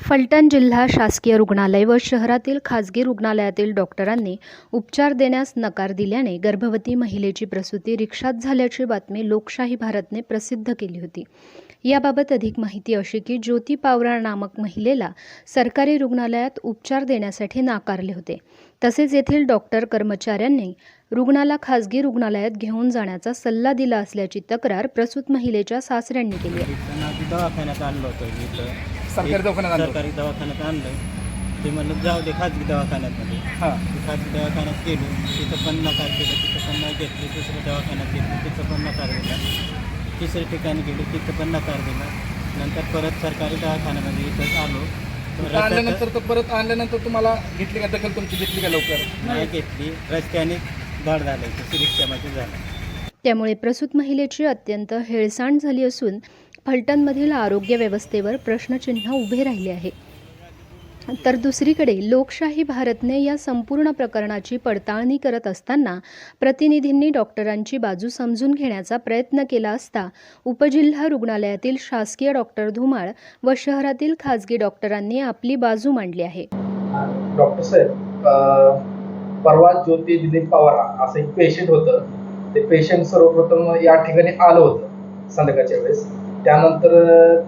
फलटण जिल्हा शासकीय रुग्णालय व शहरातील खाजगी रुग्णालयातील डॉक्टरांनी उपचार देण्यास नकार दिल्याने गर्भवती महिलेची प्रसूती रिक्षात झाल्याची बातमी लोकशाही भारतने प्रसिद्ध केली होती. याबाबत अधिक माहिती अशी की ज्योती पावरा नामक महिलेला सरकारी रुग्णालयात उपचार देण्यासाठी नाकारले होते. तसेच येथील डॉक्टर कर्मचाऱ्यांनी रुग्णाला खाजगी रुग्णालयात घेऊन जाण्याचा सल्ला दिला असल्याची तक्रार प्रसूत महिलेच्या सासऱ्यांनी केली आहे. दवाखान्यात सरकारी दवाखान्यात आणलं? सरकारी दवाखान्यात आणलं. ते म्हणलं जाऊ दे खाजगी दवाखान्यामध्ये हां. ते खाजगी दवाखान्यात गेलो. तिथं पण नकार केलं तिथं पण नाही घेतली. दुसऱ्या दवाखान्यात घेतली तिथं पण नकार दिला. तिसऱ्या ठिकाणी गेलो तिथं पण नकार दिला. नंतर परत सरकारी दवाखान्यामध्ये इथंच आलो. आणल्यानंतर तर परत आणल्यानंतर तुम्हाला घेतली का दखल तुमची घेतली का लवकर? नाही घेतली. रस्त्याने धड झालं. इथं रिक्षामध्ये झालं. त्यामुळे प्रसूत महिलेची अत्यंत हेळसांड झाली असून फलटणमधील आरोग्य व्यवस्थेवर प्रश्नचिन्ह उभे राहिले आहे. तर दुसरीकडे लोकशाही भारतने या संपूर्ण प्रकरणाची पडताळणी करत असताना प्रतिनिधींनी डॉक्टरांची बाजू समजून घेण्याचा प्रयत्न केला असता उपजिल्हा रुग्णालयातील शासकीय डॉक्टर धुमाळ व शहरातील खाजगी डॉक्टरांनी आपली बाजू मांडली आहे. डॉक्टर साहेब परवा ज्योती दिलीप पवार असं एक पेशंट होतं. ते पेशंट सर्वप्रथम या ठिकाणी आलं होतं संध्याकाळच्या वेळेस. त्यानंतर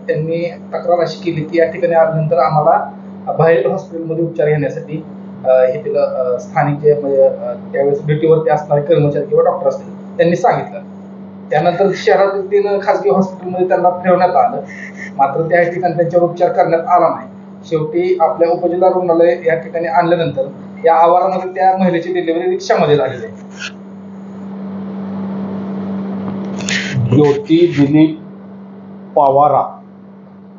त्यांनी तक्रार अशी केली की या ठिकाणी आल्यानंतर आम्हाला बाहेरील हॉस्पिटलमध्ये उपचार घेण्यासाठी हे तिला स्थानिक जे म्हणजे त्यावेळेस ड्युटीवरती असणारे कर्मचारी किंवा डॉक्टर असतील त्यांनी सांगितलं. त्यानंतर शहरातील तीन खासगी हॉस्पिटलमध्ये त्यांना फिरवण्यात आलं. मात्र त्या ठिकाणी त्यांच्यावर उपचार करण्यात आला नाही. शेवटी आपल्या उपजिल्हा रुग्णालय या ठिकाणी आणल्यानंतर या आवारामध्ये त्या महिलेची डिलिव्हरी रिक्षामध्ये झालेली आहे. ज्योती दिलीप पवारा.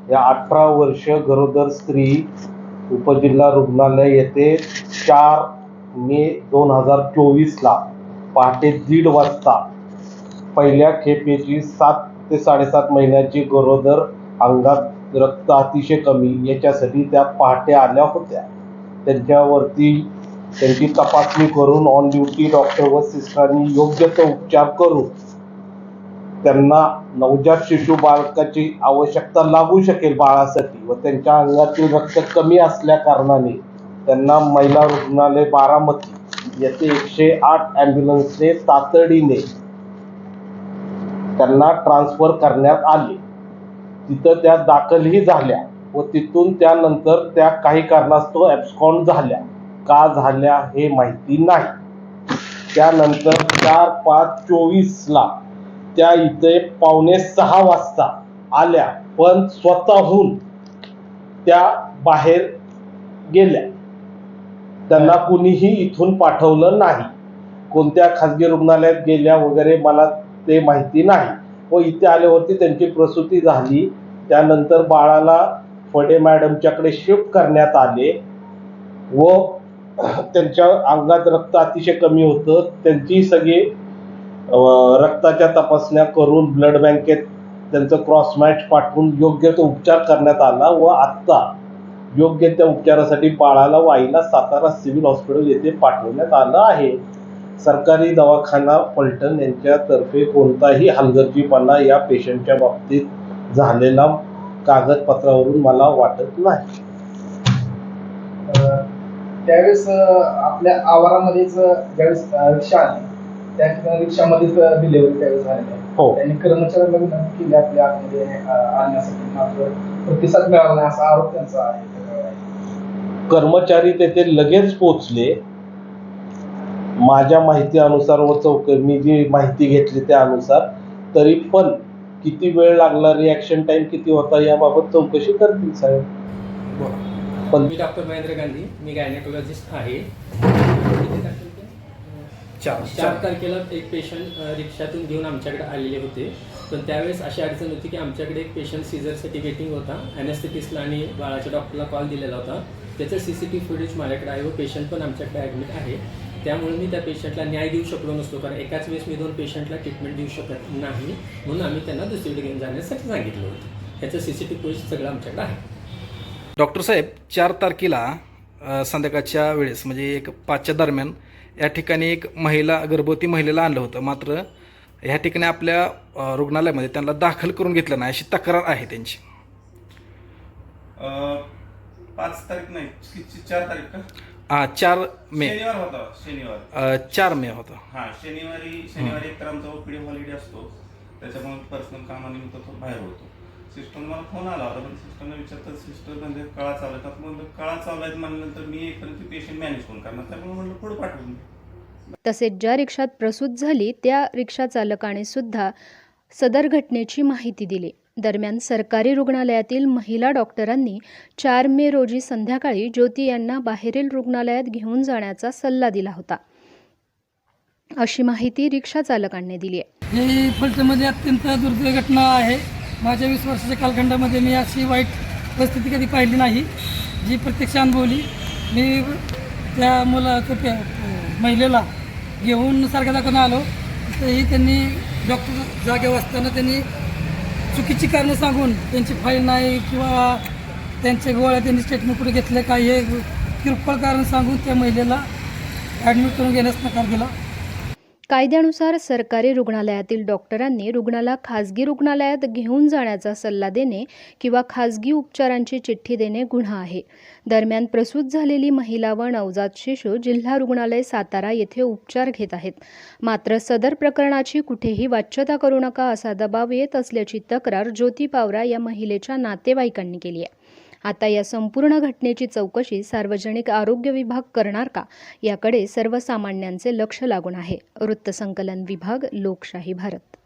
या अठरा वर्ष गरोदर स्त्री उपजिल्हा रुग्णालय येथे चार मे दोन हजार चोवीसला पहाटे दीड वाजता पहिल्या खेपेची सात ते साडेसात महिन्याची गरोदर अंगात रक्त अतिशय कमी याच्यासाठी त्या पहाटे आल्या होत्या. त्यांच्यावरती त्यांची तपासणी करून ऑन ड्युटी डॉक्टर व सिस्टरांनी योग्य तो उपचार करून त्यांना नवजात शिशु बालकाची आवश्यकता लागू शकेल बाळासाठी व त्यांच्या अंगातील रक्त कमी असल्या कारणाने त्यांना महिला रुग्णालय बारामती येथे एकशे आठ ॲम्ब्युलन्सने तातडीने त्यांना ट्रान्सफर करण्यात आले. तिथं त्या दाखलही झाल्या व तिथून त्यानंतर त्या काही कारणास्तव ॲब्स्कॉन्ड झाल्या. का झाल्या हे माहिती नाही. त्यानंतर चार पाच चोवीसला त्या इथे पावणे सहा वाजता आल्या पण स्वतःहून त्या बाहेर गेल्या. त्यांना कुणीही इथून पाठवलं नाही. कोणत्या खाजगी रुग्णालयात गेल्या वगैरे मला ते माहिती नाही. व इथे आल्यावरती त्यांची प्रसूती झाली. त्यानंतर बाळाला फडे मॅडमच्याकडे शिफ्ट करण्यात आले. व त्यांच्या अंगात रक्त अतिशय कमी होतं. त्यांची सगळी रक्ताच्या तपासण्या करून ब्लड बँकेत त्यांचं क्रॉस मॅच पाठवून योग्य तो उपचार करण्यात आला व आत्ता योग्य त्या उपचारासाठी बाळाला वाईला सातारा सिव्हिल हॉस्पिटल येथे पाठवण्यात आलं आहे. सरकारी दवाखाना पलटण यांच्यातर्फे कोणताही हलगर्जीपणा या पेशंटच्या बाबतीत झालेला कागदपत्रावरून मला वाटत नाही. त्यावेळेस आपल्या आवारामध्येच ज्यावेळेस रिक्षा आली त्या ठिकाणी रिक्षामध्येच डिलिव्हरी त्यावेळेस झालेली हो. त्यांनी कर्मचाऱ्याला विनंती केली आपल्या आतमध्ये आणण्यासाठी मात्र. प्रतिसाद मिळाला नाही असा आरोप त्यांचा आहे. कर्मचारी तेथे लगेच पोचले माझ्या माहिती अनुसार व चौक मी जी माहिती घेतली त्यानुसार तरी पण किती वेळ लागला रिॲक्शन टाइम किती होता याबाबत चौकशी करतील साहेब. पण मी डॉक्टर महेंद्र गांधी मी गायनेकोलॉजिस्ट आहे? चार चार. तारखेला एक पेशंट रिक्षातून घेऊन आमच्याकडे आलेले होते. पण त्यावेळेस अशी अडचण होती की आमच्याकडे एक पेशंट सिझरसाठी वेटिंग होता. अॅनेस्थेटिस्टला आणि बाळाच्या डॉक्टरला कॉल दिलेला होता. त्याचं सी सी टी फुटेज माझ्याकडे आहे व पेशंट पण आमच्याकडे ॲडमिट आहे. त्यामुळे मी त्या पेशंटला न्याय देऊ शकलो नसतो. कारण एकाच वेळेस मी दोन पेशंटला ट्रीटमेंट देऊ शकत नाही. म्हणून आम्ही त्यांना दुसरीकडे घेऊन जाण्यासाठी सांगितलं होतं. ह्याचं सी सी टी फुटेज सगळं आमच्याकडे आहे. डॉक्टर साहेब चार तारखेला संध्याकाळच्या वेळेस म्हणजे एक पाचच्या दरम्यान या ठिकाणी एक महिला गर्भवती महिलेला आणलं होतं. मात्र ह्या ठिकाणी आपल्या रुग्णालयामध्ये त्यांना दाखल करून घेतलं नाही अशी तक्रार आहे त्यांची. पाच तारीख नाही चार तारीख का? हा चार मे. शनिवार होता शनिवार. चार मे होता. हा शनिवारी शनिवारी एक तर आमचा ओपीडी हॉलिडे असतो. त्याच्यामुळे पर्सनल कामानिमित्त तो बाहेर होतो. सिस्टम मला फोन आला होता पण सिस्टमला विचारतात सिस्टर म्हणजे कळा चालू आहे. का म्हणलं कळा चालू आहेत म्हणल्यानंतर मी एकपर्यंत पेशंट मॅनेज कोण करणार. त्यामुळे म्हणलं पुढे पाठवून. तसेच ज्या रिक्षात प्रसूत झाली त्या रिक्षा चालकाने सुद्धा सदर घटनेची माहिती दिली. दरम्यान सरकारी रुग्णालयातील महिला डॉक्टरांनी चार मे रोजी संध्याकाळी ज्योती यांना बाहेरील रुग्णालयात घेऊन जाण्याचा सल्ला दिला होता. अशी माहिती रिक्षा चालकांनी दिली आहे. ही फलटणमध्ये अत्यंत दुर्दैवी घटना आहे. माझ्या वीस वर्षाच्या कालखंडामध्ये मी अशी वाईट परिस्थिती कधी पाहिली नाही जी प्रत्यक्ष अनुभवली. मी त्या मुलाचं त्या महिलेला घेऊन सारख्या दाखवून आलो. तरी त्यांनी डॉक्टर जागेवर असताना त्यांनी चुकीची कारणं सांगून त्यांची फाईल नाही किंवा त्यांचे गोळ्या त्यांनी स्टेटमेंट कुठे घेतलं काही हे किरकोळ कारण सांगून त्या महिलेला ॲडमिट करून घेण्यास नकार दिला. कायद्यानुसार सरकारी रुग्णालयातील डॉक्टरांनी रुग्णाला खाजगी रुग्णालयात घेऊन जाण्याचा सल्ला देणे किंवा खाजगी उपचारांची चिठ्ठी देणे गुन्हा आहे. दरम्यान प्रसूत झालेली महिला व नवजात शिशू जिल्हा रुग्णालय सातारा येथे उपचार घेत आहेत. मात्र सदर प्रकरणाची कुठेही वाच्यता करू नका असा दबाव येत असल्याची तक्रार ज्योती पावरा या महिलेच्या नातेवाईकांनी केली आहे. आता या संपूर्ण घटनेची चौकशी सार्वजनिक आरोग्य विभाग करणार का? याकडे सर्वसामान्यांचे लक्ष लागून आहे. वृत्तसंकलन विभाग लोकशाही भारत.